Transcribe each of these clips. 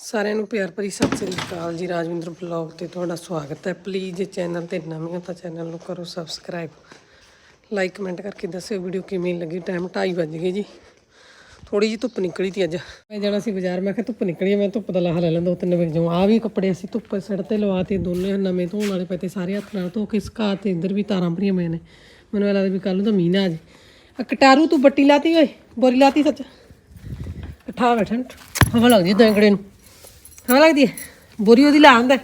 ਸਾਰਿਆਂ ਨੂੰ ਪਿਆਰ ਭਰੀ ਸਤਿ ਸ੍ਰੀ ਅਕਾਲ ਜੀ ਰਾਜਵਿੰਦਰ ਬਲੌਗ ਤੇ ਤੁਹਾਡਾ ਸਵਾਗਤ ਹੈ। ਪਲੀਜ਼ ਜੇ ਚੈਨਲ ਤੇ ਨਵੇਂ ਹੋ ਤਾਂ ਚੈਨਲ ਨੂੰ ਕਰੋ ਸਬਸਕ੍ਰਾਈਬ ਲਾਈਕ ਕਮੈਂਟ ਕਰਕੇ ਦੱਸਿਓ ਵੀਡੀਓ ਕਿਵੇਂ ਲੱਗੀ। ਟਾਈਮ 2:30 ਵੱਜ ਗਏ ਜੀ। ਥੋੜੀ ਜਿਹੀ ਧੁੱਪ ਨਿਕਲੀ ਤੀ ਅੱਜ। ਮੈਂ ਜਾਣਾ ਸੀ ਬਾਜ਼ਾਰ ਮੈਂ ਕਿਹਾ ਧੁੱਪ ਨਿਕਲੀ ਹੈ, ਮੈਂ ਧੁੱਪ ਦਾ ਲਾਹਾ ਲੈ ਲੈਂਦਾ ਦੋ ਤਿੰਨ ਵਜੇ। ਜਾਉਂ ਆ ਵੀ ਕੱਪੜੇ ਅਸੀਂ ਧੁੱਪ ਸੜ ਤੇ ਲਵਾਤੇ ਦੋਨੇ ਨਵੇਂ ਧੋਣ ਵਾਲੇ ਪਏ ਤੇ ਸਾਰੇ ਹੱਥ ਨਾਲ ਧੋ ਕੇ ਸੁਕਾ ਤੇ ਇੱਧਰ ਵੀ ਤਾਰਾਂ ਭਰੀਆਂ ਪਈਆਂ ਨੇ। ਮੈਨੂੰ ਇਹ ਲੱਗਦਾ ਵੀ ਕੱਲ ਨੂੰ ਤਾਂ ਮੀਂਹ ਨਾ ਆ ਜੇ ਆ ਕਟਾਰੂ ਤੂੰ ਬੱਟੀ ਲਾਤੀ ਓਏ ਬੋਰੀ ਲਾਤੀ ਸੱਚ। ਇਕੱਠਾ ਬੈਠਣ ਹਵਾ ਲੱਗਦੀ ਦੈਂਗੜੇ ਨੂੰ। ਹਵਾ ਲੱਗਦੀ ਹੈ। ਬੋਰੀ ਉਹਦੀ ਲਾ ਆਂਦਾ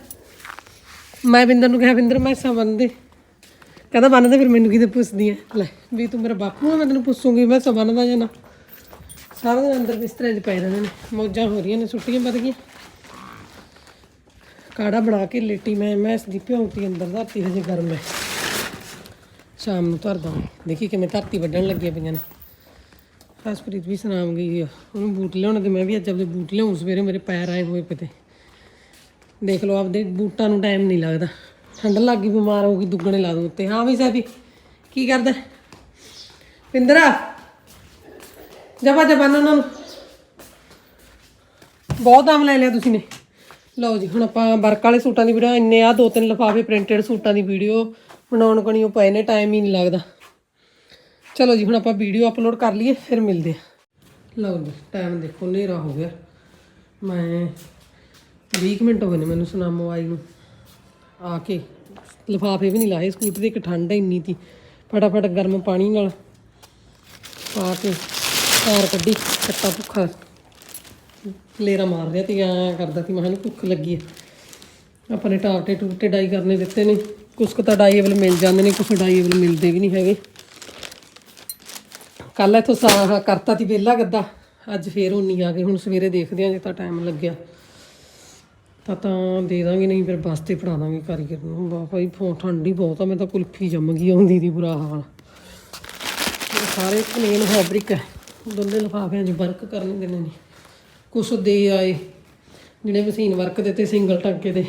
ਮੈਂ ਬਿੰਦਰ ਨੂੰ ਕਿਹਾ, ਬਿੰਦਰ ਮੈਂ ਸਾ ਬੰਨਦੇ ਕਹਿੰਦਾ ਬੰਨਦੇ ਫਿਰ ਮੈਨੂੰ ਕਿਤੇ ਪੁੱਛਦੀ ਹੈ। ਲੈ, ਵੀ ਤੂੰ ਮੇਰਾ ਬਾਪੂ ਆ, ਮੈਂ ਤੈਨੂੰ ਪੁੱਛੂੰਗੀ। ਮੈਂ ਸਾ ਬੰਨਦਾ ਜਾਂ ਨਾ। ਸਾਰਾ ਦਿਨ ਅੰਦਰ ਬਿਸਤਰੇ 'ਚ ਪਏ ਰਹਿੰਦੇ ਨੇ। ਮੌਜਾਂ ਹੋ ਰਹੀਆਂ ਨੇ, ਛੁੱਟੀਆਂ ਵੱਧ ਗਈਆਂ। ਕਾੜਾ ਬਣਾ ਕੇ ਲੇਟੀ ਮੈਂ। ਮੈਂ ਇਸ ਦੀ ਭਿਉਂਤੀ ਅੰਦਰ ਧਰਤੀ, ਹਜੇ ਗਰਮ ਹੈ। ਸ਼ਾਮ ਨੂੰ ਧਰਦਾ ਦੇਖੀ ਕਿਵੇਂ ਧਰਤੀ ਵੱਢਣ ਲੱਗੀਆਂ ਪਈਆਂ ਨੇ। ਹਸਪ੍ਰੀਤ ਵੀ ਸੁਨਾਮ ਗਈ ਆ? ਉਹਨੂੰ ਬੂਟ ਲਿਆਉਣ ਤੇ ਮੈਂ ਵੀ ਅੱਜ ਆਪਣੇ ਬੂਟ ਲਿਆਉਂ ਸਵੇਰੇ ਮੇਰੇ ਪੈਰ ਆਏ ਹੋਏ ਪਤੇ। ਦੇਖ ਲਓ, ਆਪਦੇ ਬੂਟਾਂ ਨੂੰ ਟਾਈਮ ਨਹੀਂ ਲੱਗਦਾ। ਠੰਡ ਲੱਗ ਗਈ, ਬਿਮਾਰ ਹੋ ਗਈ, ਦੁੱਗਣੇ ਲਾ ਦੂੰ ਉੱਤੇ। ਹਾਂ ਵੀ ਸਾਹਿਬੀ ਕੀ ਕਰਦਾ? ਪਿੰਦਰਾ ਜਬਾ ਜਬਾਨ ਉਹਨਾਂ ਨੂੰ। ਬਹੁਤ ਆਮ ਲੈ ਲਿਆ ਤੁਸੀਂ ਨੇ। ਲਓ ਜੀ, ਹੁਣ ਆਪਾਂ ਵਰਕ ਵਾਲੇ ਸੂਟਾਂ ਦੀ ਵੀਡੀਓ ਇੰਨੇ ਆ, ਦੋ ਤਿੰਨ ਲਿਫਾਫੇ ਪ੍ਰਿੰਟਡ ਸੂਟਾਂ ਦੀ ਵੀਡੀਓ ਬਣਾਉਣ ਕਣੀਓ ਪਏ ਨੇ ਟਾਈਮ ਹੀ ਨਹੀਂ ਲੱਗਦਾ। ਚਲੋ ਜੀ, ਹੁਣ ਆਪਾਂ ਵੀਡੀਓ ਅਪਲੋਡ ਕਰ ਲਈਏ, ਫਿਰ ਮਿਲਦੇ ਆ ਲਓ ਜੀ ਟਾਈਮ ਦੇਖੋ, ਹਨੇਰਾ ਹੋ ਗਿਆ। ਮੈਂ 20 ਕੁ ਮਿੰਟ ਹੋ ਗਏ ਨੇ ਮੈਨੂੰ ਸੁਨਾਮੋ ਆਈ ਨੂੰ। ਆ ਕੇ ਲਿਫਾਫੇ ਵੀ ਨਹੀਂ ਲਾਏ, ਸਕੂਟਰ ਦੀ ਇੱਕ ਠੰਡ ਇੰਨੀ ਤੀ। ਫਟਾਫਟ ਗਰਮ ਪਾਣੀ ਨਾਲ ਪਾ ਕੇ ਤਾਰ ਕੱਢੀ, ਕੱਟਾ ਭੁੱਖਾ ਲੇਰਾ ਮਾਰ ਰਿਹਾ ਤੇ, ਐਂ ਕਰਦਾ ਸੀ ਮੈਨੂੰ ਭੁੱਖ ਲੱਗੀ ਹੈ ਆਪਾਂ ਨੇ ਟਾਰਟੇ ਟੂਟੇ ਡਾਈ ਕਰਨੇ ਦਿੱਤੇ ਨੇ। ਕੁਛ ਕੁ ਤਾਂ ਡਾਈਏਬਲ ਮਿਲ ਜਾਂਦੇ ਨੇ, ਕੁਛ ਡਾਈਏਬਲ ਮਿਲਦੇ ਵੀ ਨਹੀਂ ਹੈਗੇ। ਕੱਲ ਇਥੋਂ ਸਾਹ ਕਰਤਾ ਤੀ ਵਿਹਲਾ ਗੱਦਾ। ਅੱਜ ਫੇਰ ਉਨੀ ਆ ਗਏ, ਹੁਣ ਸਵੇਰੇ ਦੇਖਦੇ ਆਂ ਜੇ ਤਾਂ ਟਾਈਮ ਲੱਗਿਆ। ਤਾਂ ਤਾਂ ਦੇ ਦਾਂਗੇ, ਨਹੀਂ ਫਿਰ ਬੱਸ ਤੇ ਫੜਾ ਦਾਂਗੇ ਕਾਰੀਗਰ ਨੂੰ। ਬਾ ਭਾਈ ਫੋ ਠੰਡੀ ਬਹੁਤ ਆ, ਮੈਂ ਤਾਂ ਕੁਲਫੀ ਜੰਮ ਗਈ ਆਉਂਦੀ ਦੀ ਬੁਰਾ ਹਾਲ। ਸਾਰੇ ਪਲੇਨ ਫੈਬਰਿਕ ਹੈ ਦੋਨੇ ਲਿਫਾਫਿਆਂ 'ਚ ਵਰਕ ਕਰਨ ਦੇਣੇ ਨੇ ਕੁਛ ਦੇ ਆਏ ਜਿਹੜੇ ਮਸ਼ੀਨ ਵਰਕ ਦੇ ਤੇ ਸਿੰਗਲ ਟਾਂਕੇ ਦੇ।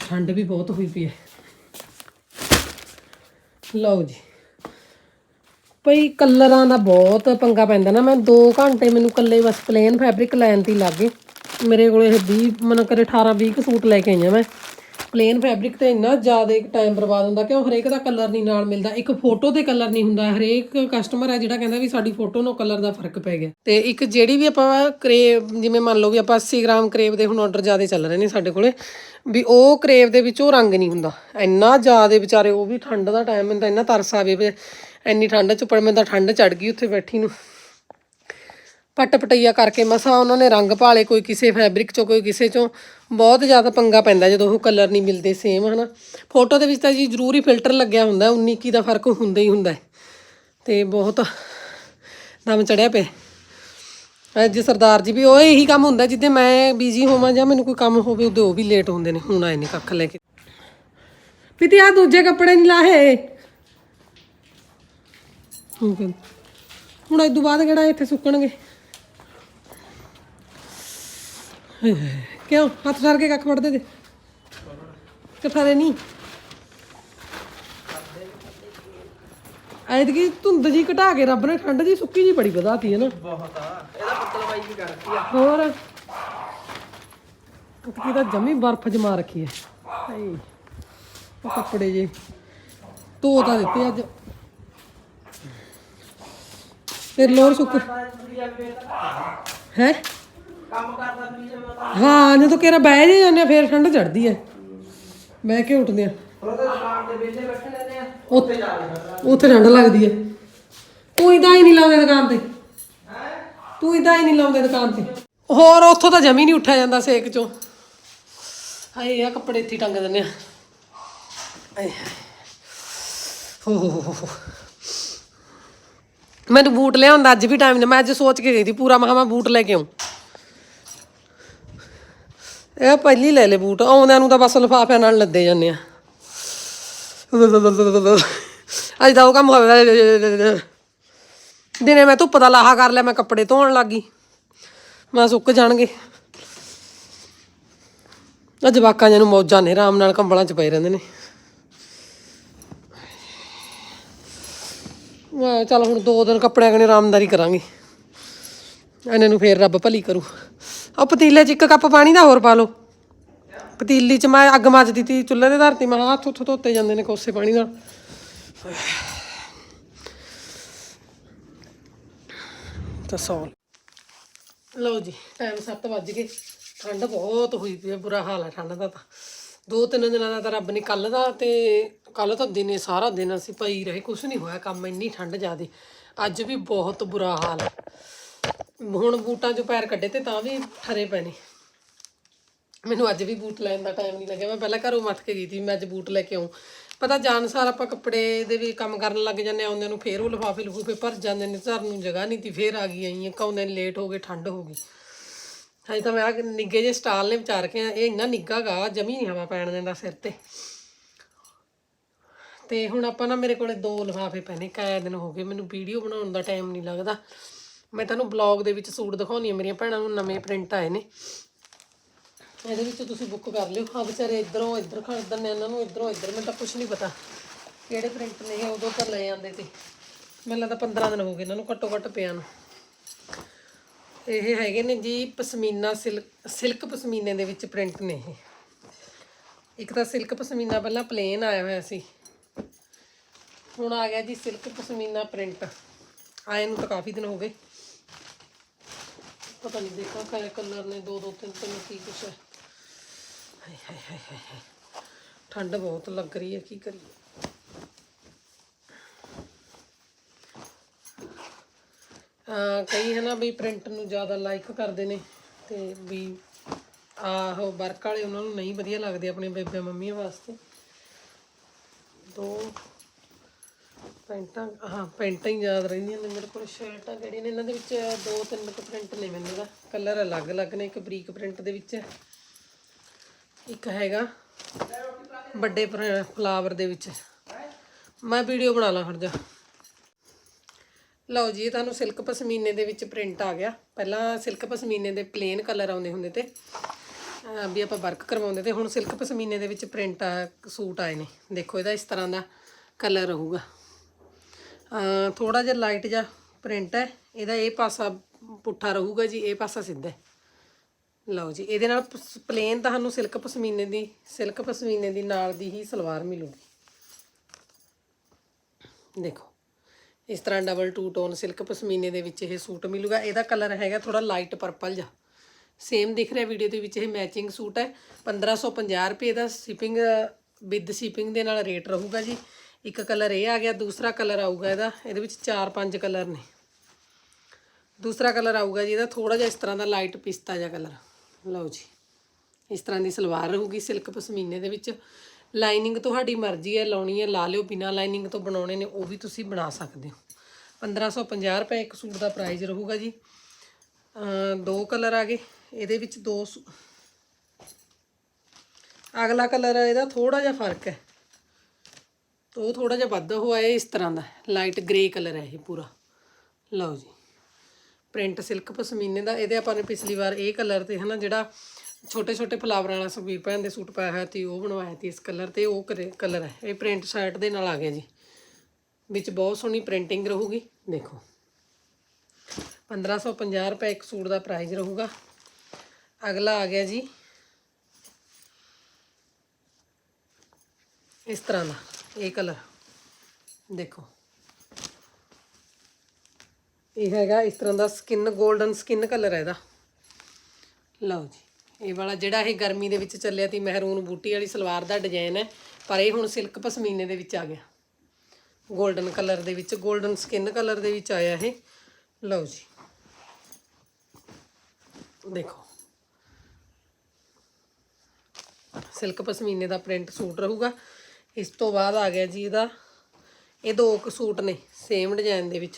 ਠੰਡ ਵੀ ਬਹੁਤ ਹੋਈ ਪਈ ਹੈ। ਲਓ ਜੀ। ਭਈ ਕਲਰਾਂ ਦਾ ਬਹੁਤ ਪੰਗਾ ਪੈਂਦਾ ਨਾ। ਮੈਂ 2 ਘੰਟੇ ਮੈਨੂੰ ਕੱਲੇ ਬਸ ਪਲੇਨ ਫੈਬਰਿਕ ਲੈਣ ਤੇ ਹੀ ਮੇਰੇ ਕੋਲ ਇਹ 20 ਮਨ ਕਰੇ 18 20 ਕੁ ਸੂਟ ਲੈ ਕੇ ਆਈਆਂ ਮੈਂ। ਪਲੇਨ ਫੈਬਰਿਕ ਤੇ ਇੰਨਾ ਜ਼ਿਆਦਾ ਟਾਈਮ ਬਰਬਾਦ ਹੁੰਦਾ ਕਿਉਂ ਹਰੇਕ ਦਾ ਕਲਰ ਨਹੀਂ ਨਾਲ ਮਿਲਦਾ। ਇੱਕ ਫੋਟੋ ਤੇ ਕਲਰ ਨਹੀਂ ਹੁੰਦਾ। ਹਰੇਕ ਕਸਟਮਰ ਹੈ ਜਿਹੜਾ ਕਹਿੰਦਾ ਵੀ ਸਾਡੀ ਫੋਟੋ ਨੂੰ ਕਲਰ ਦਾ ਫ਼ਰਕ ਪੈ ਗਿਆ। ਤੇ ਇੱਕ ਜਿਹੜੀ ਵੀ ਆਪਾਂ ਕਰੇਵ ਜਿਵੇਂ ਮੰਨ ਲਓ ਵੀ ਆਪਾਂ 80 ਗ੍ਰਾਮ ਕਰੇਵ ਦੇ ਹੁਣ ਆਰਡਰ ਜ਼ਿਆਦਾ ਚੱਲ ਰਹੇ ਨੇ ਸਾਡੇ ਕੋਲੇ, ਵੀ ਉਹ ਕਰੇਵ ਦੇ ਵਿੱਚ ਉਹ ਰੰਗ ਨਹੀਂ ਹੁੰਦਾ। ਇੰਨਾ ਜ਼ਿਆਦਾ ਵਿਚਾਰੇ, ਉਹ ਵੀ ਠੰਡ ਦਾ ਟਾਈਮ ਹੁੰਦਾ ਇੰਨਾ ਤਰਸ ਆਵੇ ਵੀ ਇੰਨੀ ਠੰਡ ਚ, ਪਰ ਮੈਨੂੰ ਤਾਂ ਠੰਡ ਚੜ ਗਈ ਉੱਥੇ ਬੈਠੀ ਨੂੰ। ਪੱਟ ਪਟਈਆ ਕਰਕੇ ਮਸਾਂ ਉਹਨਾਂ ਨੇ ਰੰਗ ਭਾਲੇ ਕੋਈ ਕਿਸੇ ਫੈਬਰਿਕ ਚੋਂ, ਕੋਈ ਕਿਸੇ ਚੋਂ। ਬਹੁਤ ਜ਼ਿਆਦਾ ਪੰਗਾ ਪੈਂਦਾ ਜਦੋਂ ਉਹ ਕਲਰ ਨਹੀਂ ਮਿਲਦੇ ਸੇਮ ਹਨਾ। ਫੋਟੋ ਦੇ ਵਿੱਚ ਤਾਂ ਜੀ ਜ਼ਰੂਰੀ ਫਿਲਟਰ ਲੱਗਿਆ ਹੁੰਦਾ 19 ਕੀ ਦਾ ਫ਼ਰਕ ਹੁੰਦਾ ਹੀ ਹੁੰਦਾ ਹੈ। ਤੇ ਬਹੁਤ ਦਮ ਚੜਿਆ ਪਿਆ ਅੱਜ ਸਰਦਾਰ ਜੀ ਵੀ ਉਹ ਇਹੀ ਕੰਮ ਹੁੰਦਾ ਜਿੱਦੇ ਮੈਂ ਬਿਜ਼ੀ ਹੋਵਾਂ ਜਾਂ ਮੈਨੂੰ ਕੋਈ ਕੰਮ ਹੋਵੇ, ਉਦੋਂ ਉਹ ਵੀ ਲੇਟ ਹੁੰਦੇ ਨੇ, ਹੁਣ ਆਏ ਨੇ ਕੱਖ ਲੈ ਕੇ। ਵੀ ਪਿਤੀ ਆ ਦੂਜੇ ਕੱਪੜੇ ਨਹੀਂ ਲਾਹੇ। ਹੁਣ ਕਹਿੰਦੇ, ਹੁਣ ਇਸ ਤੋਂ ਬਾਅਦ ਕਿਹੜਾ ਇੱਥੇ ਸੁੱਕਣਗੇ? ਕਿਉਂ? ਹੱਥ ਸਰ ਕੇ ਕੱਖ ਵੜਦੇ ਤੇ ਕਿਫਾਰੇ ਨਹੀਂ? ਐਤਕੀ ਧੁੰਦ ਜੀ ਘਟਾ ਕੇ ਰੱਬ ਨੇ ਠੰਡ ਜੀ ਸੁੱਕੀ ਜੀ ਬੜੀ ਵਧਾਤੀ ਹੈ ਨਾ। ਬਹੁਤ ਆ। ਇਹਦਾ ਪੱਤਲ ਬਾਈ ਵੀ ਕਰ ਰੱਖੀ ਆ? ਹੋਰ? ਤਾਂ ਜਮੀ ਬਰਫ਼ ਜਮਾ ਰੱਖੀ ਹੈ। ਹਾਏ ਉਹ ਕੱਪੜੇ ਜੇ ਧੋ ਤਾਂ ਦਿੱਤੇ ਅੱਜ। ਫਿਰ ਲੋਰ ਸੁੱਕ ਹੈ? ਹਾਂ ਜਦੋਂ ਕਿਹੜਾ ਬਹਿ ਜੇ ਜਾਂਦੇ ਆ ਫੇਰ ਠੰਡ ਚੜਦੀ ਹੈ ਬਹਿ ਕੇ ਉੱਠਦੇ ਆ। ਉੱਥੇ ਉੱਥੇ ਠੰਡ ਲੱਗਦੀ ਹੈ ਤੂੰ ਇਦਾਂ ਹੀ ਨਹੀਂ ਲਾਉਂਦੇ ਦੁਕਾਨ ਤੇ। ਤੂੰ ਇਦਾਂ ਹੀ ਨਹੀਂ ਲਾਉਂਦੇ ਦੁਕਾਨ ਤੇ। ਹੋਰ ਉੱਥੋਂ ਤਾਂ ਜਮੀ ਨਹੀਂ ਉੱਠਿਆ ਜਾਂਦਾ ਸੇਕ ਚੋਂ। ਹਾਏ ਆ ਕੱਪੜੇ ਇੱਥੇ ਹੀ ਟੰਗ ਦਿੰਦੇ ਆ। ਆਏ ਹਾਏ। ਹੋ ਹੋ ਹੋ ਹੋ। ਮੈਨੂੰ ਬੂਟ ਲਿਆਉਂਦਾ ਅੱਜ ਵੀ ਟਾਈਮ ਨੇ, ਮੈਂ ਅੱਜ ਸੋਚ ਕੇ ਗਈ ਸੀ ਪੂਰਾ ਮਹਾਂ ਮੈਂ ਬੂਟ ਲੈ ਕੇ ਆਉਂ। ਇਹ ਪਹਿਲੀ ਲੈ ਲੈ ਬੂਟ, ਆਉਂਦਿਆਂ ਨੂੰ ਤਾਂ ਬਸ ਲਿਫਾਫਿਆਂ ਨਾਲ ਲੱਦੇ ਜਾਂਦੇ ਆ। ਅੱਜ ਤਾਂ ਉਹ ਕੰਮ ਹੋਵੇ ਦਿਨੇ ਮੈਂ ਧੁੱਪ ਦਾ ਲਾਹਾ ਕਰ ਲਿਆ, ਮੈਂ ਕੱਪੜੇ ਧੋਣ ਲੱਗੀ ਮੈਂ ਸੁੱਕ ਜਾਣਗੇ। ਅੱਜ ਜਵਾਕਾਂ ਜਿਹਨੂੰ ਮੌਜਾਂ ਨੇ, ਆਰਾਮ ਨਾਲ ਕੰਬਲਾਂ 'ਚ ਪਏ ਰਹਿੰਦੇ ਨੇ। ਮੈਂ ਚੱਲ ਹੁਣ ਦੋ ਦਿਨ ਕੱਪੜਿਆਂ ਕਨੇ ਆਰਾਮਦਾਰੀ ਕਰਾਂਗੇ। ਇਹਨਾਂ ਨੂੰ ਫੇਰ ਰੱਬ ਭਲੀ ਕਰੂ। ਉਹ ਪਤੀਲੇ 'ਚ ਇੱਕ ਕੱਪ ਪਾਣੀ ਦਾ ਹੋਰ ਪਾ ਲਓ। ਪਤੀਲੀ 'ਚ ਮੈਂ ਅੱਗ ਮੱਚ ਦਿੱਤੀ ਚੁੱਲ੍ਹੇ ਦੇ ਧਰਤੀ ਮੈਂ ਹੱਥ ਉੱਥੋਂ ਧੋਤੇ ਜਾਂਦੇ ਨੇ ਕੋਸੇ ਪਾਣੀ ਨਾਲ। ਤਾਂ ਸੌ ਲਓ ਜੀ ਟਾਈਮ 7 ਵੱਜ ਗਏ। ਠੰਡ ਬਹੁਤ ਹੋਈ ਪਈ ਹੈ, ਬੁਰਾ ਹਾਲ ਹੈ, ਠੰਡ ਦਾ ਤਾਂ। ਦੋ ਤਿੰਨ ਦਿਨਾਂ ਦਾ ਤਾਂ ਰੱਬ ਨੇ ਕੱਲ ਦਾ ਤੇ ਕੱਲ ਤਾਂ ਦਿਨੇ ਸਾਰਾ ਦਿਨ ਅਸੀਂ ਪਈ ਰਹੇ ਕੁਝ ਨਹੀਂ ਹੋਇਆ ਕੰਮ, ਇੰਨੀ ਠੰਡ ਜ਼ਿਆਦੇ। ਅੱਜ ਵੀ ਬਹੁਤ ਬੁਰਾ ਹਾਲ ਹੈ। ਹੁਣ ਬੂਟਾਂ 'ਚੋਂ ਪੈਰ ਕੱਢੇ ਤੇ ਤਾਂ ਵੀ ਠਰੇ ਪਏ ਨੇ। ਮੈਨੂੰ ਅੱਜ ਵੀ ਬੂਟ ਲੈਣ ਦਾ ਟਾਈਮ ਨਹੀਂ ਲੱਗਿਆ। ਮੈਂ ਪਹਿਲਾਂ ਘਰੋਂ ਮੱਥ ਕੇ ਗਈ ਸੀ, ਮੈਂ ਅੱਜ ਬੂਟ ਲੈ ਕੇ ਆਉਂ ਪਤਾ ਜਾਣ ਸਾਰ ਆਪਾਂ ਕੱਪੜੇ ਦੇ ਵੀ ਕੰਮ ਕਰਨ ਲੱਗ ਜਾਂਦੇ ਆ ਆਉਂਦੇ ਨੂੰ ਫੇਰ ਉਹ ਲਿਫਾਫੇ ਲਫੂਫੇ ਭਰ ਜਾਂਦੇ ਨੇ ਧਰਨ ਨੂੰ ਜਗ੍ਹਾ ਨਹੀਂ ਤੀ, ਫੇਰ ਆ ਗਈ ਆਈ ਆ ਕਾਉਂਦੇ ਨੇ ਲੇਟ ਹੋ ਗਏ, ਠੰਡ ਹੋ ਗਈ। ਹਜੇ ਤਾਂ ਮੈਂ ਆ ਨਿੱਗੇ ਜੇ ਸਟਾਲ ਨੇ ਵਿਚਾਰ ਕੇ ਇਹ ਇੰਨਾ ਨਿੱਗਾ ਗਾ, ਜਮੀ ਨਹੀਂ ਹਵਾ ਪੈਣ ਦਿੰਦਾ ਸਿਰ ਤੇ। ਤੇ ਹੁਣ ਆਪਾਂ ਨਾ ਮੇਰੇ ਕੋਲੇ ਦੋ ਲਿਫਾਫੇ ਪਏ ਨੇ ਕਾਇਆ ਦਿਨ ਹੋ ਗਏ, ਮੈਨੂੰ ਵੀਡੀਓ ਬਣਾਉਣ ਦਾ ਟਾਈਮ ਨਹੀਂ ਲੱਗਦਾ। ਮੈਂ ਤੁਹਾਨੂੰ ਬਲੌਗ ਦੇ ਵਿੱਚ ਸੂਟ ਦਿਖਾਉਣੀ ਆ, ਮੇਰੀਆਂ ਭੈਣਾਂ ਨੂੰ ਨਵੇਂ ਪ੍ਰਿੰਟ ਆਏ ਨੇ। ਇਹਦੇ ਵਿੱਚ ਤੁਸੀਂ ਬੁੱਕ ਕਰ ਲਿਓ। ਹਾਂ ਵਿਚਾਰੇ ਇਧਰੋਂ ਇੱਧਰ ਖੜਦਣ ਨੇ, ਇਹਨਾਂ ਨੂੰ ਇਧਰੋਂ ਇੱਧਰ, ਮੈਨੂੰ ਤਾਂ ਕੁਝ ਨਹੀਂ ਪਤਾ ਕਿਹੜੇ ਪ੍ਰਿੰਟ ਨੇ ਉਦੋਂ ਤਾਂ ਲੈ ਜਾਂਦੇ ਤੇ। ਮੈਨੂੰ ਲੱਗਦਾ 15 ਦਿਨ ਹੋ ਗਏ ਇਹਨਾਂ ਨੂੰ, ਘੱਟੋ ਘੱਟ ਪਿਆ ਨੂੰ। ਇਹ ਹੈਗੇ ਨੇ ਜੀ ਪਸ਼ਮੀਨਾ ਸਿਲਕ ਸਿਲਕ ਪਸ਼ਮੀਨੇ ਦੇ ਵਿੱਚ ਪ੍ਰਿੰਟ ਨੇ ਇਹ। ਇੱਕ ਤਾਂ ਸਿਲਕ ਪਸ਼ਮੀਨਾ ਪਹਿਲਾਂ ਪਲੇਨ ਆਇਆ ਹੋਇਆ ਸੀ। ਹੁਣ ਆ ਗਿਆ ਜੀ ਸਿਲਕ ਪਸ਼ਮੀਨਾ ਪ੍ਰਿੰਟ। ਆਏ ਨੂੰ ਤਾਂ ਕਾਫੀ ਦਿਨ ਹੋ ਗਏ। ਪਤਾ ਨਹੀਂ ਦੇਖਾਂ ਕਿਹੜੇ ਕਲਰ ਨੇ ਦੋ ਦੋ, ਤਿੰਨ ਤਿੰਨ, ਕੀ ਕੁਛ ਹੈ। ਹਾਏ ਹਾਏ ਹਾਏ ਠੰਡ ਬਹੁਤ ਲੱਗ ਰਹੀ ਹੈ, ਕੀ ਕਰੀਏ। ਕਈ ਹੈ ਨਾ ਵੀ ਪ੍ਰਿੰਟ ਨੂੰ ਜ਼ਿਆਦਾ ਲਾਈਕ ਕਰਦੇ ਨੇ ਤੇ ਵੀ ਆਹੋ ਵਰਕ ਵਾਲੇ ਉਹਨਾਂ ਨੂੰ ਨਹੀਂ ਵਧੀਆ ਲੱਗਦੇ ਆਪਣੇ ਬੇਬੇ ਮੰਮੀ ਵਾਸਤੇ। ਦੋ ਪੈਂਟਾਂ, ਹਾਂ, ਪੈਂਟਾਂ ਹੀ ਯਾਦ ਰਹਿੰਦੀਆਂ ਨੇ ਮੇਰੇ ਕੋਲ, ਸ਼ਰਟਾਂ ਕਿਹੜੀਆਂ ਨੇ, ਇਹਨਾਂ ਦੇ ਵਿੱਚ ਦੋ ਤਿੰਨ ਕੁ ਪ੍ਰਿੰਟ ਨੇ ਮੈਨੂੰ ਦਾ ਕਲਰ ਅਲੱਗ-ਅਲੱਗ ਨੇ, ਇੱਕ ਬਰੀਕ ਪ੍ਰਿੰਟ ਦੇ ਵਿੱਚ, ਇੱਕ ਹੈਗਾ ਵੱਡੇ ਫਲਾਵਰ ਦੇ ਵਿੱਚ। ਮੈਂ ਵੀਡੀਓ ਬਣਾ ਲਾਂ ਖੜ ਜਾ। ਲਓ ਜੀ ਤੁਹਾਨੂੰ ਸਿਲਕ ਪਸ਼ਮੀਨੇ ਦੇ ਵਿੱਚ ਪ੍ਰਿੰਟ ਆ ਗਿਆ। ਪਹਿਲਾਂ ਸਿਲਕ ਪਸ਼ਮੀਨੇ ਦੇ ਪਲੇਨ ਕਲਰ ਆਉਂਦੇ ਹੁੰਦੇ ਤੇ ਵੀ ਆਪਾਂ ਵਰਕ ਕਰਵਾਉਂਦੇ ਤੇ ਹੁਣ ਸਿਲਕ ਪਸ਼ਮੀਨੇ ਦੇ ਵਿੱਚ ਪ੍ਰਿੰਟ ਆ, ਸੂਟ ਆਏ ਨੇ। ਦੇਖੋ ਇਹਦਾ ਇਸ ਤਰ੍ਹਾਂ ਦਾ ਕਲਰ ਰਹੂਗਾ ਥੋੜਾ ਜਿਹਾ ਲਾਈਟ ਜਿਹਾ ਪ੍ਰਿੰਟ ਹੈ, ਇਹਦਾ ਇਹ ਪਾਸਾ ਪੁੱਠਾ ਰਹੂਗਾ ਜੀ, ਇਹ ਪਾਸਾ ਸਿੱਧਾ ਲਓ ਜੀ, ਇਹਦੇ ਨਾਲ ਪਲੇਨ ਤੁਹਾਨੂੰ ਸਿਲਕ ਪਸ਼ਮੀਨੇ ਦੀ ਸਿਲਕ ਪਸ਼ਮੀਨੇ ਦੀ ਨਾਲ ਦੀ ਹੀ ਸਲਵਾਰ ਮਿਲੂਗੀ। ਦੇਖੋ, ਇਸ ਤਰ੍ਹਾਂ ਡਬਲ ਟੂ ਟੋਨ ਸਿਲਕ ਪਸ਼ਮੀਨੇ ਦੇ ਵਿੱਚ ਇਹ ਸੂਟ ਮਿਲੂਗਾ। ਇਹਦਾ ਕਲਰ ਹੈਗਾ ਥੋੜਾ ਲਾਈਟ ਪਰਪਲ ਜਿਹਾ। ਸੇਮ ਦਿਖ ਰਿਹਾ ਵੀਡੀਓ ਦੇ ਵਿੱਚ ਇਹ ਮੈਚਿੰਗ ਸੂਟ ਹੈ। 1550 ਰੁਪਏ ਦਾ ਸ਼ਿਪਿੰਗ ਵਿਦ ਸ਼ਿਪਿੰਗ ਦੇ ਨਾਲ ਰੇਟ ਰਹੂਗਾ ਜੀ। ਇੱਕ ਕਲਰ ਇਹ ਆ ਗਿਆ, ਦੂਸਰਾ ਕਲਰ ਆਊਗਾ ਇਹਦਾ। ਇਹਦੇ ਵਿੱਚ 4-5 ਕਲਰ ਨੇ। ਦੂਸਰਾ ਕਲਰ ਆਊਗਾ ਜੀ, ਇਹਦਾ ਥੋੜਾ ਜਿਹਾ ਇਸ ਤਰ੍ਹਾਂ ਦਾ ਲਾਈਟ ਪਿਸਤਾ ਜਿਹਾ ਕਲਰ। ਲਓ ਜੀ, ਇਸ ਤਰ੍ਹਾਂ ਦੀ ਸਲਵਾਰ ਰਹੂਗੀ ਸਿਲਕ ਪਸ਼ਮੀਨੇ ਦੇ ਵਿੱਚ। ਲਾਈਨਿੰਗ ਤੁਹਾਡੀ ਮਰਜ਼ੀ ਹੈ, ਲਾਉਣੀ ਹੈ, ਲਾ ਲਿਓ। ਬਿਨਾ ਲਾਈਨਿੰਗ ਤੋਂ ਬਣਾਉਣੇ ਨੇ, ਉਹ ਵੀ ਤੁਸੀਂ ਬਣਾ ਸਕਦੇ ਹੋ। 1550 ਰੁਪਏ ਇੱਕ ਸੂਟ ਦਾ ਪ੍ਰਾਈਸ ਰਹੂਗਾ ਜੀ। ਦੋ ਕਲਰ ਆ ਗਏ, ਇਹਦੇ ਵਿੱਚ ਦੋ ਸੂ- ਅਗਲਾ ਕਲਰ ਇਹਦਾ ਥੋੜਾ ਜਿਹਾ ਫ਼ਰਕ ਹੈ। ਉਹ ਥੋੜਾ ਜਿਹਾ ਵੱਧ ਹੋਇਆ ਹੈ, ਇਸ ਤਰ੍ਹਾਂ ਦਾ ਲਾਈਟ ਗ੍ਰੇ ਕਲਰ ਹੈ ਇਹ ਪੂਰਾ। ਲਓ ਜੀ। ਪ੍ਰਿੰਟ ਸਿਲਕ ਪਸ਼ਮੀਨੇ ਦਾ, ਇਹਦੇ ਆਪਾਂ ਨੇ ਪਿਛਲੀ ਵਾਰ ਇਹ ਕਲਰ ਤੇ ਹਨਾ ਜਿਹੜਾ ਛੋਟੇ ਛੋਟੇ ਫਲਾਵਰਾਂ ਵਾਲਾ ਸੁਖਬੀਰ ਭੈਣ ਦੇ ਸੂਟ ਪਾਇਆ ਹੋਇਆ ਤੇ ਉਹ ਬਣਵਾਇਆ ਤੇ ਇਸ ਕਲਰ ਤੇ, ਉਹ ਕਲਰ ਹੈ। ਇਹ ਪ੍ਰਿੰਟ ਸ਼ਰਟ ਦੇ ਨਾਲ ਆ ਗਿਆ ਜੀ। ਵਿੱਚ ਬਹੁਤ ਸੋਹਣੀ ਪ੍ਰਿੰਟਿੰਗ ਰਹੂਗੀ। ਦੇਖੋ। 1550 ਰੁਪਏ ਇੱਕ ਸੂਟ ਦਾ ਪ੍ਰਾਈਸ ਰਹੂਗਾ। ਅਗਲਾ ਆ ਗਿਆ ਜੀ। ਇਸ ਤਰ੍ਹਾਂ ਦਾ। ਇਹ ਕਲਰ। ਦੇਖੋ। ਇਹ ਹੈਗਾ ਇਸ ਤਰ੍ਹਾਂ ਦਾ ਸਕਿਨ 골ਡਨ ਸਕਿਨ ਕਲਰ ਹੈ ਇਹਦਾ। ਲਓ ਜੀ। ਇਹ ਵਾਲਾ ਜਿਹੜਾ ਇਹ ਗਰਮੀ ਦੇ ਵਿੱਚ ਚੱਲਿਆ ਤੀ ਮਹਿਰੂਨ ਬੂਟੀ ਵਾਲੀ ਸਲਵਾਰ ਦਾ ਡਿਜ਼ਾਈਨ ਹੈ, ਪਰ ਇਹ ਹੁਣ ਸਿਲਕ ਪਸਮੀਨੇ ਦੇ ਵਿੱਚ ਆ ਗਿਆ। 골ਡਨ ਕਲਰ ਦੇ ਵਿੱਚ 골ਡਨ ਸਕਿਨ ਕਲਰ ਦੇ ਵਿੱਚ ਆਇਆ ਇਹ। ਲਓ ਜੀ। ਦੇਖੋ। ਸਿਲਕ ਪਸਮੀਨੇ ਦਾ ਪ੍ਰਿੰਟ ਸੂਟ ਰਹੂਗਾ। ਇਸ ਤੋਂ ਬਾਅਦ ਆ ਗਿਆ ਜੀ ਇਹਦਾ। ਇਹ ਦੋ ਕੁ ਸੂਟ ਨੇ ਸੇਮ ਡਿਜ਼ਾਈਨ ਦੇ ਵਿੱਚ।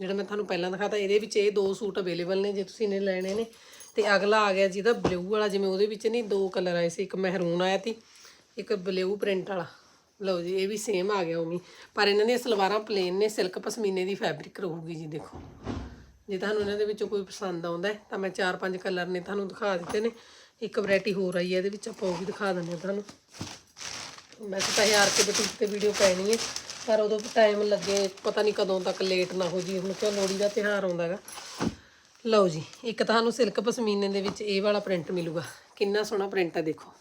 ਜਿਹੜਾ ਮੈਂ ਤੁਹਾਨੂੰ ਪਹਿਲਾਂ ਦਿਖਾਤਾ, ਇਹਦੇ ਵਿੱਚ ਇਹ ਦੋ ਸੂਟ ਅਵੇਲੇਬਲ ਨੇ, ਜੇ ਤੁਸੀਂ ਨੇ ਲੈਣੇ ਨੇ। ਤੇ ਅਗਲਾ ਆ ਗਿਆ ਜੀ ਇਹਦਾ ਬਲੂ ਵਾਲਾ, ਜਿਵੇਂ ਉਹਦੇ ਵਿੱਚ ਨਹੀਂ, ਦੋ ਕਲਰ ਆਏ ਸੀ, ਇੱਕ ਮਹਿਰੂਨ ਆਇਆ ਸੀ, ਇੱਕ ਬਲੂ ਪ੍ਰਿੰਟ ਵਾਲਾ। ਲਓ ਜੀ, ਇਹ ਵੀ ਸੇਮ ਆ ਗਿਆ ਉਮੀ ਪਰ ਇਹਨਾਂ ਦੀਆਂ ਸਲਵਾਰਾਂ ਪਲੇਨ ਨੇ ਸਿਲਕ ਪਸ਼ਮੀਨੇ ਦੀ ਫੈਬਰਿਕ ਰਹੂਗੀ ਜੀ, ਦੇਖੋ। ਜੇ ਤੁਹਾਨੂੰ ਇਹਨਾਂ ਦੇ ਵਿੱਚੋਂ ਕੋਈ ਪਸੰਦ ਆਉਂਦਾ ਤਾਂ ਮੈਂ ਚਾਰ ਪੰਜ ਕਲਰ ਨੇ ਤੁਹਾਨੂੰ ਦਿਖਾ ਦਿੱਤੇ ਨੇ। ਇੱਕ ਵੈਰਾਈਟੀ ਹੋਰ ਆਈ ਹੈ, ਇਹਦੇ ਵਿੱਚ ਆਪਾਂ ਉਹ ਵੀ ਦਿਖਾ ਦਿੰਦੇ ਹਾਂ ਤੁਹਾਨੂੰ। ਵੈਸੇ ਤਾਂ ਹਜ਼ਾਰ ਕੇ ਬੁਟੀਕ ਤੇ ਵੀਡੀਓ ਪੈਣੀ ਹੈ ਪਰ ਉਦੋਂ ਟਾਈਮ ਲੱਗੇ ਪਤਾ ਨਹੀਂ ਕਦੋਂ ਤੱਕ ਲੇਟ ਨਾ ਹੋ ਜੀ ਹੁਣ ਕਿਉਂ ਲੋਹੜੀ ਦਾ ਤਿਉਹਾਰ ਆਉਂਦਾ ਹੈਗਾ। ਲਓ ਜੀ ਇੱਕ ਤੁਹਾਨੂੰ ਸਿਲਕ ਪਸ਼ਮੀਨੇ ਦੇ ਵਿੱਚ ਇਹ ਵਾਲਾ ਪ੍ਰਿੰਟ ਮਿਲੂਗਾ। ਕਿੰਨਾ ਸੋਹਣਾ ਪ੍ਰਿੰਟ ਹੈ ਦੇਖੋ।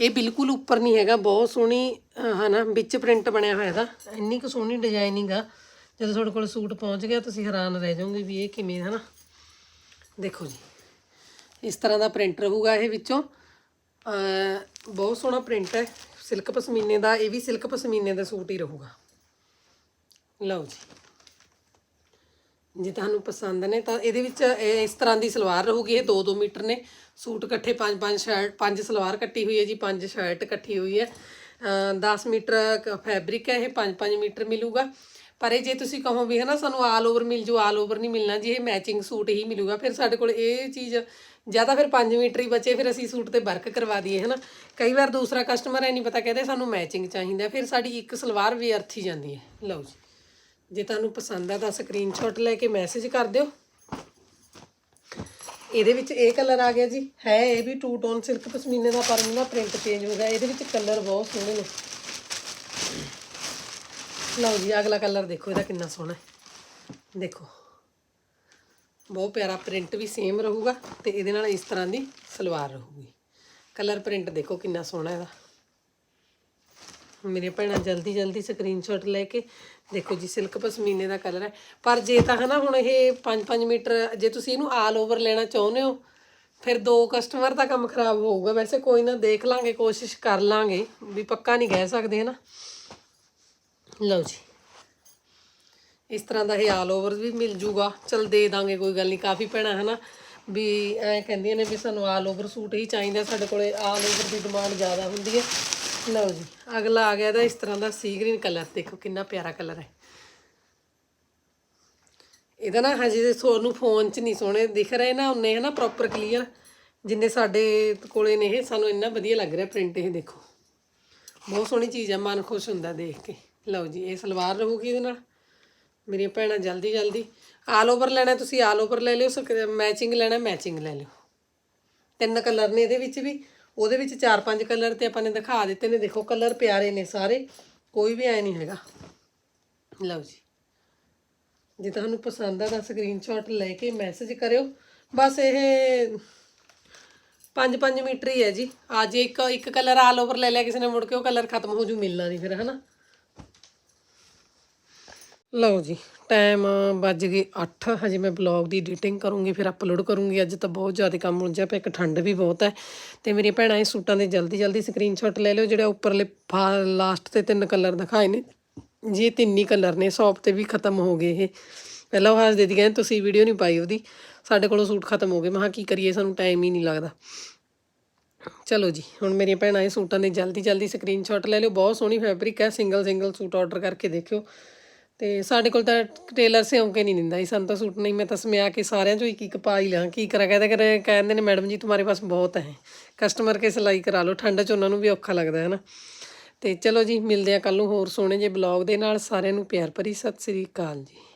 ਇਹ ਬਿਲਕੁਲ ਉੱਪਰ ਨਹੀਂ ਹੈਗਾ ਬਹੁਤ ਸੋਹਣੀ ਅਹ, ਹਨਾ ਵਿੱਚ ਪ੍ਰਿੰਟ ਬਣਿਆ ਹੋਇਆ ਇਹਦਾ। ਇੰਨੀ ਕੁ ਸੋਹਣੀ ਡਿਜ਼ਾਈਨਿੰਗ ਆ। ਜਦੋਂ ਤੁਹਾਡੇ ਕੋਲ ਸੂਟ ਪਹੁੰਚ ਗਿਆ ਤੁਸੀਂ ਹੈਰਾਨ ਰਹਿ ਜਾਓਗੇ ਵੀ ਇਹ ਕਿਵੇਂ ਹਨਾ ਦੇਖੋ ਜੀ ਇਸ ਤਰ੍ਹਾਂ ਦਾ ਪ੍ਰਿੰਟ ਰਹੂਗਾ ਇਹ ਵਿੱਚੋਂ। ਬਹੁਤ ਸੋਹਣਾ ਪ੍ਰਿੰਟ ਹੈ। ਸਿਲਕ ਪਸ਼ਮੀਨੇ ਦਾ ਇਹ ਵੀ ਸਿਲਕ ਪਸ਼ਮੀਨੇ ਦਾ ਸੂਟ ਹੀ ਰਹੂਗਾ। ਲਓ ਜੀ। ਜੇ ਤੁਹਾਨੂੰ ਪਸੰਦ ਨੇ ਤਾਂ ਇਹਦੇ ਵਿੱਚ ਇਹ ਇਸ ਤਰ੍ਹਾਂ ਦੀ ਸਲਵਾਰ ਰਹੂਗੀ ਇਹ 2-2 ਮੀਟਰ ਨੇ। ਸੂਟ ਇਕੱਠੇ 5-5 ਸ਼ਰਟ 5 ਸਲਵਾਰ ਕੱਟੀ ਹੋਈ ਹੈ ਜੀ 5 ਸ਼ਰਟ ਇਕੱਠੀ ਹੋਈ ਹੈ। ਅ, 10 ਮੀਟਰ ਫੈਬਰਿਕ ਹੈ ਇਹ 5-5 ਮੀਟਰ ਮਿਲੂਗਾ। ਪਰ ਇਹ ਜੇ ਤੁਸੀਂ ਕਹੋ ਵੀ ਹੈ ਨਾ ਸਾਨੂੰ ਆਲ ਓਵਰ ਮਿਲ ਜੂ ਆਲ ਓਵਰ ਨਹੀਂ ਮਿਲਣਾ ਜੀ ਇਹ ਮੈਚਿੰਗ ਸੂਟ ਹੀ ਮਿਲੂਗਾ। ਫਿਰ ਸਾਡੇ ਕੋਲ ਇਹ ਚੀਜ਼ ਜਾਂ ਤਾਂ ਫਿਰ 5 ਮੀਟਰ ਹੀ ਬਚੇ, ਫਿਰ ਅਸੀਂ ਸੂਟ ਤੇ ਵਰਕ ਕਰਵਾ ਦਈਏ ਹੈ ਨਾ ਕਈ ਵਾਰ ਦੂਸਰਾ ਕਸਟਮਰ ਐ ਨਹੀਂ ਪਤਾ, ਕਹਿੰਦੇ ਸਾਨੂੰ ਮੈਚਿੰਗ ਚਾਹੀਦਾ, ਫਿਰ ਸਾਡੀ ਇੱਕ ਸਲਵਾਰ ਵੀ ਅਰਥੀ ਜਾਂਦੀ ਹੈ। ਲਓ ਜੀ, ਜੇ ਤੁਹਾਨੂੰ ਪਸੰਦ ਆ ਤਾਂ ਸਕਰੀਨਸ਼ਾਟ ਲੈ ਕੇ ਮੈਸੇਜ ਕਰ ਦਿਓ। ਇਹਦੇ ਵਿੱਚ ਇਹ ਕਲਰ ਆ ਗਿਆ ਜੀ, ਹੈ ਇਹ ਵੀ ਟੂ ਟੋਨ ਸਿਲਕ ਪਸ਼ਮੀਨੇ ਦਾ, ਪਰ ਇਹਦਾ ਪ੍ਰਿੰਟ ਚੇਂਜ ਹੋ ਗਿਆ, ਇਹਦੇ ਵਿੱਚ ਕਲਰ ਬਹੁਤ ਸੋਹਣੇ ਨੇ। ਲਓ ਜੀ, ਅਗਲਾ ਕਲਰ ਦੇਖੋ, ਇਹਦਾ ਕਿੰਨਾ ਸੋਹਣਾ ਹੈ। ਦੇਖੋ। ਬਹੁਤ ਪਿਆਰਾ ਪ੍ਰਿੰਟ ਵੀ ਸੇਮ ਰਹੂਗਾ ਤੇ ਇਹਦੇ ਨਾਲ ਇਸ ਤਰ੍ਹਾਂ ਦੀ ਸਲਵਾਰ ਰਹੂਗੀ। ਕਲਰ ਪ੍ਰਿੰਟ ਦੇਖੋ ਕਿੰਨਾ ਸੋਹਣਾ ਇਹਦਾ। ਮੇਰੇ ਭੈਣਾਂ ਜਲਦੀ ਜਲਦੀ ਸਕਰੀਨਸ਼ਾਟ ਲੈ ਕੇ ਦੇਖੋ ਜੀ ਸਿਲਕ ਪਸ਼ਮੀਨੇ ਦਾ ਕਲਰ ਹੈ। ਪਰ ਜੇ ਤਾਂ ਹਨਾ ਹੁਣ ਇਹ 5-5 ਮੀਟਰ, ਜੇ ਤੁਸੀਂ ਇਹਨੂੰ ਆਲ ਓਵਰ ਲੈਣਾ ਚਾਹੁੰਦੇ ਹੋ, ਫਿਰ ਦੋ ਕਸਟਮਰ ਦਾ ਕੰਮ ਖਰਾਬ ਹੋਊਗਾ। ਵੈਸੇ ਕੋਈ ਨਾ ਦੇਖ ਲਾਂਗੇ, ਕੋਸ਼ਿਸ਼ ਕਰ ਲਾਂਗੇ, ਵੀ ਪੱਕਾ ਨਹੀਂ ਕਹਿ ਸਕਦੇ ਹਨਾ। ਲਓ ਜੀ। ਇਸ ਤਰ੍ਹਾਂ ਦਾ ਇਹ ਆਲ ਓਵਰ ਵੀ ਮਿਲ ਜੂਗਾ। ਚਲ ਦੇ ਦਾਂਗੇ, ਕੋਈ ਗੱਲ ਨਹੀਂ, ਕਾਫੀ ਭੈਣਾਂ, ਹਨਾ? ਵੀ ਐ ਕਹਿੰਦੀਆਂ ਨੇ ਵੀ ਸਾਨੂੰ ਆਲ ਓਵਰ ਸੂਟ ਹੀ ਚਾਹੀਦਾ ਸਾਡੇ ਕੋਲੇ ਆਲ ਓਵਰ ਦੀ ਡਿਮਾਂਡ ਜ਼ਿਆਦਾ ਹੁੰਦੀ ਹੈ। ਲਓ ਜੀ, ਅਗਲਾ ਆ ਗਿਆ ਇਹਦਾ, ਇਸ ਤਰ੍ਹਾਂ ਦਾ ਸੀ ਗ੍ਰੀਨ ਕਲਰ ਦੇਖੋ ਕਿੰਨਾ ਪਿਆਰਾ ਕਲਰ ਹੈ। ਇਹਦਾ ਨਾ ਹਜੇ ਤੁਹਾਨੂੰ ਫੋਨ 'ਚ ਨਹੀਂ ਸੋਹਣੇ ਦਿਖ ਰਹੇ ਨਾ ਉਨੇ ਹਨਾ ਪ੍ਰੋਪਰ ਕਲੀਅਰ ਜਿੰਨੇ ਸਾਡੇ ਕੋਲੇ ਨੇ ਇਹ, ਸਾਨੂੰ ਇੰਨਾ ਵਧੀਆ ਲੱਗ ਰਿਹਾ ਪ੍ਰਿੰਟ ਇਹ ਦੇਖੋ। ਬਹੁਤ ਸੋਹਣੀ ਚੀਜ਼ ਹੈ ਮਨ ਖੁਸ਼ ਹੁੰਦਾ ਦੇਖ ਕੇ। ਲਓ ਜੀ, ਇਹ ਸਲਵਾਰ ਰਹੂਗੀ ਇਹਦੇ ਨਾਲ। ਮੇਰੀਆਂ ਭੈਣਾਂ ਜਲਦੀ ਜਲਦੀ। ਆਲ ਓਵਰ ਲੈਣਾ, ਤੁਸੀਂ ਆਲ ਓਵਰ ਲੈ ਲਿਓ ਮੈਚਿੰਗ ਲੈਣਾ, ਮੈਚਿੰਗ ਲੈ ਲਿਓ। ਤਿੰਨ ਕਲਰ ਨੇ ਇਹਦੇ ਵਿੱਚ ਵੀ। ਉਹਦੇ ਵਿੱਚ ਚਾਰ, ਪੰਜ ਕਲਰ ਤੇ ਆਪਾਂ ਨੇ ਦਿਖਾ ਦਿੱਤੇ ਨੇ। ਦੇਖੋ, ਕਲਰ ਪਿਆਰੇ ਨੇ ਸਾਰੇ। ਕੋਈ ਵੀ ਐ ਨਹੀਂ ਹੈਗਾ। ਲਓ ਜੀ। ਜੇ ਤੁਹਾਨੂੰ ਪਸੰਦ ਆ ਤਾਂ ਸਕਰੀਨਸ਼ਾਟ ਲੈ ਕੇ ਮੈਸੇਜ ਕਰਿਓ। ਬਸ ਇਹ 5-5 ਮੀਟਰ ਹੀ ਹੈ ਜੀ। ਅੱਜ ਇੱਕ ਇੱਕ ਕਲਰ ਆਲ ਓਵਰ ਲੈ ਲਿਆ, ਕਿਸੇ ਨੇ ਮੁੜ ਕੇ ਉਹ ਕਲਰ ਖਤਮ ਹੋ ਜੂ, ਮਿਲਣਾ ਨਹੀਂ ਫਿਰ, ਹਨਾ? ਲਓ ਜੀ ਟਾਈਮ ਵੱਜ ਗਏ 8 ਹਜੇ ਮੈਂ ਬਲੌਗ ਦੀ ਐਡੀਟਿੰਗ ਕਰੂੰਗੀ, ਫਿਰ ਅਪਲੋਡ ਕਰੂੰਗੀ, ਅੱਜ ਤਾਂ ਬਹੁਤ ਜ਼ਿਆਦਾ ਕੰਮ ਉਲਝਿਆ ਪਿਆ, ਇੱਕ ਠੰਡ ਵੀ ਬਹੁਤ ਹੈ। ਤੇ ਮੇਰੀਆਂ ਭੈਣਾਂ ਇਹ ਸੂਟਾਂ ਦੇ ਜਲਦੀ ਜਲਦੀ ਸਕਰੀਨਸ਼ਾਟ ਲੈ ਲਿਓ, ਜਿਹੜਾ ਉੱਪਰਲੇ ਲਾਸਟ ਤੇ ਤਿੰਨ ਕਲਰ ਦਿਖਾਏ ਨੇ। ਜੀ, ਇਹ ਤਿੰਨ ਹੀ ਕਲਰ ਨੇ ਸ਼ੌਪ ਤੇ ਵੀ ਖਤਮ ਹੋ ਗਏ ਇਹ। ਪਹਿਲਾਂ ਉਹ ਹੱਸਦੇ ਦੀ ਕਹਿੰਦੇ, ਤੁਸੀਂ ਵੀਡੀਓ ਨਹੀਂ ਪਾਈ ਉਹਦੀ। ਸਾਡੇ ਕੋਲੋਂ ਸੂਟ ਖਤਮ ਹੋ ਗਏ। ਮੈਂ ਕਿਹਾ, ਕੀ ਕਰੀਏ, ਸਾਨੂੰ ਟਾਈਮ ਹੀ ਨਹੀਂ ਲੱਗਦਾ। ਚਲੋ ਜੀ, ਹੁਣ ਮੇਰੀਆਂ ਭੈਣਾਂ ਇਹ ਸੂਟਾਂ ਦੇ ਜਲਦੀ ਜਲਦੀ ਸਕਰੀਨਸ਼ਾਟ ਲੈ ਲਿਓ। ਬਹੁਤ ਸੋਹਣੀ ਫੈਬਰਿਕ ਹੈ ਸਿੰਗਲ ਸਿੰਗਲ ਸੂਟ ਆਰਡਰ ਕਰਕੇ ਦੇਖਿਓ। ਤੇ ਸਾਡੇ ਕੋਲ ਤਾਂ ਟੇਲਰ ਸਿਉਂ ਕੇ ਨਹੀਂ ਦਿੰਦਾ ਜੀ, ਸਾਨੂੰ ਤਾਂ ਸੂਟ ਨਹੀਂ, ਮੈਂ ਤਾਂ ਸਮਿਆ ਕੇ ਸਾਰਿਆਂ ਚੋਂ ਇੱਕ ਇੱਕ ਪਾ ਹੀ ਲਾਂ, ਕੀ ਕਰਾਂ, ਕਹਿੰਦੇ ਕਰੇ ਕਹਿੰਦੇ ਨੇ, ਮੈਡਮ ਜੀ, ਤੁਹਾਡੇ ਪਾਸ ਬਹੁਤ ਹੈ, ਕਸਟਮਰ ਕੇ ਸਿਲਾਈ ਕਰਾ ਲਓ, ਠੰਡ 'ਚ ਉਹਨਾਂ ਨੂੰ ਵੀ ਔਖਾ ਲੱਗਦਾ ਹੈ ਨਾ। ਤੇ ਚਲੋ ਜੀ, ਮਿਲਦੇ ਆ ਕੱਲ ਨੂੰ ਹੋਰ ਸੋਹਣੇ ਜਿਹੇ ਬਲੌਗ ਦੇ ਨਾਲ, ਸਾਰਿਆਂ ਨੂੰ ਪਿਆਰ ਭਰੀ ਸਤਿ ਸ੍ਰੀ ਅਕਾਲ ਜੀ।